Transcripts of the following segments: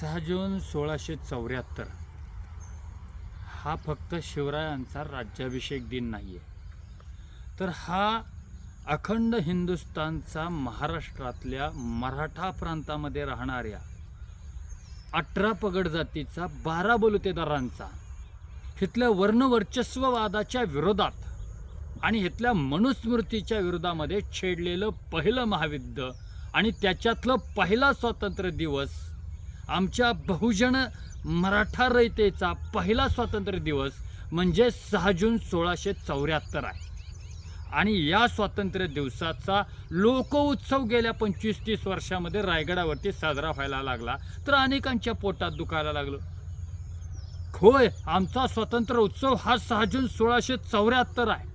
सहा जून सोळाशे चौऱ्याहत्तर. हा फक्त शिवरायांचा राज्याभिषेक दिन नाही आहे तर हा अखंड हिंदुस्थानचा महाराष्ट्रातल्या मराठा प्रांतामध्ये राहणाऱ्या अठरा पगड जातीचा बारा बलुतेदारांचा इथल्या वर्णवर्चस्ववादाच्या विरोधात आणि इथल्या मनुस्मृतीच्या विरोधामध्ये छेडलेलं पहिलं महायुद्ध आणि त्याच्यातलं पहिला स्वातंत्र्य दिवस आमच्या बहुजन मराठा रयतेचा पहिला स्वातंत्र्य दिवस म्हणजे सहा जून सोळाशे चौऱ्याहत्तर आहे. आणि या स्वातंत्र्य दिवसाचा लोकोत्सव गेल्या पंचवीस तीस वर्षामध्ये रायगडावरती साजरा व्हायला लागला. तर अनेकांच्या पोटात दुखायला लागलं. होय आमचा स्वातंत्र्य उत्सव हा सहा जून सोळाशे चौऱ्याहत्तर आहे.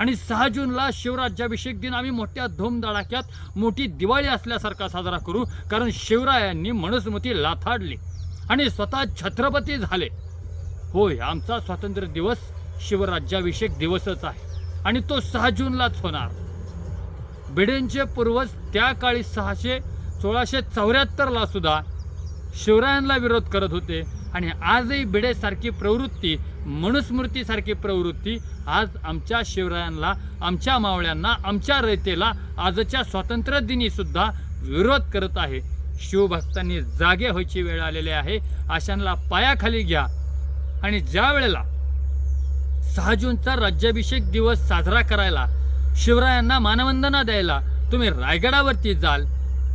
आणि सहा जूनला शिवराज्याभिषेक दिन. आम्ही मोठ्या धूमधडाक्यात मोठी दिवाळी असल्यासारखा साजरा करू कारण शिवरायांनी मनुस्मृती लाथाडली आणि स्वतः छत्रपती झाले. होय आमचा स्वातंत्र्य दिवस शिवराज्याभिषेक दिवसच आहे आणि तो सहा जूनलाच होणार. भिडेंचे पूर्वज त्या काळी सहाशे सोळाशे चौऱ्याहत्तरला सुद्धा शिवरायांना विरोध करत होते. आणि आजही भिडेसारखी प्रवृत्ती मनुस्मृतीसारखी प्रवृत्ती आज आमच्या शिवरायांना आमच्या मावळ्यांना आमच्या रयतेला आजच्या स्वातंत्र्य विरोध करत आहे. शिवभक्तांनी जागे व्हायची वेळ आलेली आहे. अशांना पायाखाली घ्या. आणि ज्या वेळेला सहा जूनचा राज्याभिषेक दिवस साजरा करायला शिवरायांना मानवंदना द्यायला तुम्ही रायगडावरती जाल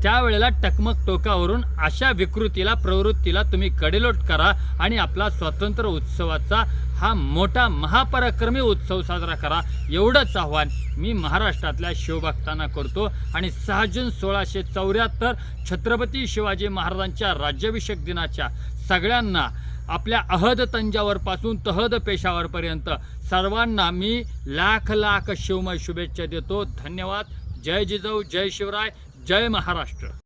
त्यावेळेला टकमक टोकावरून अशा विकृतीला प्रवृत्तीला तुम्ही कडेलोट करा आणि आपला स्वातंत्र्य उत्सवाचा हा मोठा महापराक्रमी उत्सव साजरा करा. एवढंच आव्हान मी महाराष्ट्रातल्या शिवभक्तांना करतो. आणि सहा जून सोळाशे चौऱ्याहत्तर छत्रपती शिवाजी महाराजांच्या राज्याभिषेक दिनाच्या सगळ्यांना आपल्या अहद तंजावरपासून तहद पेशावरपर्यंत सर्वांना मी लाख लाख शिवमय शुभेच्छा देतो. धन्यवाद. जय जिजाऊ जय शिवराय जय महाराष्ट्र.